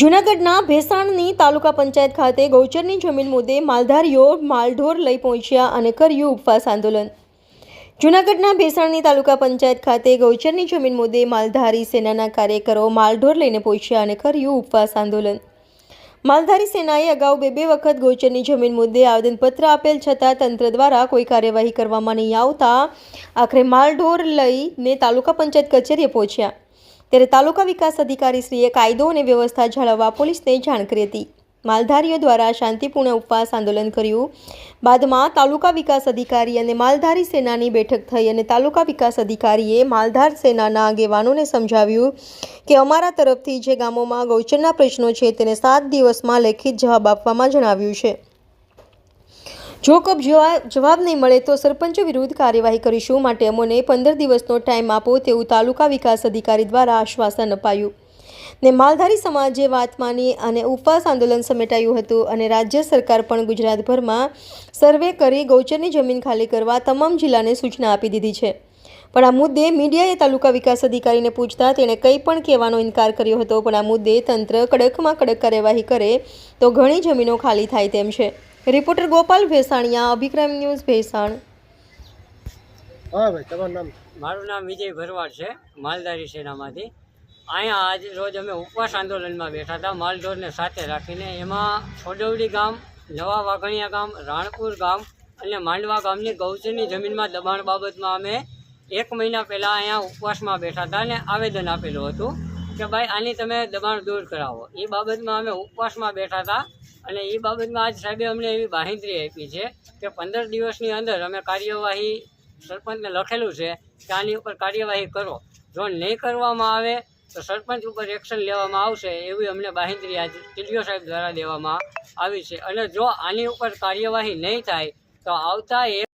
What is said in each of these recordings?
જૂનાગઢના ભેસાણની તાલુકા પંચાયત ખાતે ગૌચરની જમીન મુદ્દે માલધારીઓ માલઢોર લઈ પહોંચ્યા અને કર્યું ઉપવાસ આંદોલન. જૂનાગઢના ભેસાણની તાલુકા પંચાયત ખાતે ગૌચરની જમીન મુદ્દે માલધારી સેનાના કાર્યકરો માલઢોર લઈને પહોંચ્યા અને કર્યું ઉપવાસ આંદોલન. માલધારી સેનાએ અગાઉ બે બે વખત ગોચરની જમીન મુદ્દે આવેદનપત્ર આપેલ છતાં તંત્ર દ્વારા કોઈ કાર્યવાહી કરવામાં નહીં આવતા આખરે માલઢોર લઈને તાલુકા પંચાયત કચેરીએ પહોંચ્યા. ત્યારે તાલુકા વિકાસ અધિકારીશ્રીએ કાયદો અને વ્યવસ્થા જાળવવા પોલીસને જાણ કરી હતી. માલધારીઓ દ્વારા શાંતિપૂર્ણ ઉપવાસ આંદોલન કર્યું. બાદમાં તાલુકા વિકાસ અધિકારી અને માલધારી સેનાની બેઠક થઈ અને તાલુકા વિકાસ અધિકારીએ માલધાર સેનાના આગેવાનોને સમજાવ્યું કે અમારા તરફથી જે ગામોમાં ગૌચરના પ્રશ્નો છે તેને સાત દિવસમાં લેખિત જવાબ આપવામાં જણાવ્યું છે. જો કબ જવા- જવાબ નહીં મળે તો સરપંચ વિરુદ્ધ કાર્યવાહી કરીશું માટે અમોને પંદર દિવસનો ટાઈમ આપો તેવું તાલુકા વિકાસ અધિકારી દ્વારા આશ્વાસન અપાયું. ને માલધારી સમાજે વાત માની અને ઉપવાસ આંદોલન સમેટાયું હતું અને રાજ્ય સરકાર પણ ગુજરાતભરમાં સર્વે કરી ગૌચરની જમીન ખાલી કરવા તમામ જિલ્લાને સૂચના આપી દીધી છે. પણ આ મુદ્દે મીડિયાએ તાલુકા વિકાસ અધિકારીને પૂછતા તેણે કંઈ પણ કહેવાનો ઇનકાર કર્યો હતો પણ આ મુદ્દે તંત્ર કડકમાં કડક કાર્યવાહી કરે તો ઘણી જમીનો ખાલી થાય તેમ છે. Reporter Gopal Bhesaniya Abhikram news Bhesan. હા ભાઈ તમારું નામ? મારું નામ વિજય ભરવાડ છે માલધારી સેનામાંથી. અહીંયા આજ રોજ અમે ઉપવાસ આંદોલનમાં બેઠા હતા, માલઢોરને સાથે રાખીને. એમાં છોડવડી ગામ નવા વાઘણિયા ગામ, રાણપુર ગામ અને માંડવા ગામની ગૌચરની જમીનમાં દબાણ બાબતમાં અમે એક મહિના પહેલાં અહીંયા ઉપવાસમાં બેઠા હતા અને આવેદન આપેલું હતું કે ભાઈ, આની તમે દબાણ દૂર કરાવો. એ બાબતમાં અમે ઉપવાસમાં બેઠા હતા અને એ બાબતમાં આજ સાહેબે અમને એવી બાંહેધરી આપી છે કે પંદર દિવસની અંદર અમે કાર્યવાહી સરપંચને લખેલું છે કે આની ઉપર કાર્યવાહી કરો. જો નહીં કરવામાં આવે તો સરપંચ ઉપર એક્શન લેવામાં આવશે એવી અમને બાંહેધરી આજ ટીડીઓ સાહેબ દ્વારા દેવામાં આવી છે. અને જો આની ઉપર કાર્યવાહી નહીં થાય તો આવતા એક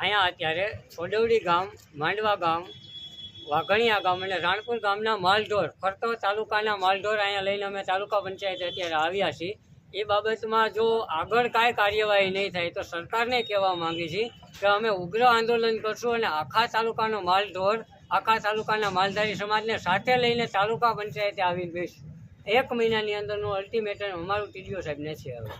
અહીંયા અત્યારે છોડવડી ગામ માંડવા ગામ વાઘણિયા ગામ અને રાણપુર ગામના માલઢોર ફરતો તાલુકાના માલઢોર અહીંયા લઈને અમે તાલુકા પંચાયત અત્યારે આવ્યા છીએ. એ બાબતમાં જો આગળ કાંઈ કાર્યવાહી નહીં થાય તો સરકારને કહેવા માંગી છીએ કે અમે ઉગ્ર આંદોલન કરશું અને આખા તાલુકાનો માલઢોર આખા તાલુકાના માલધારી સમાજને સાથે લઈને તાલુકા પંચાયતે આવીને બેસશું એક મહિનાની અંદરનું અલ્ટિમેટમ અમારું ટીડીઓ સાહેબને છે હવે.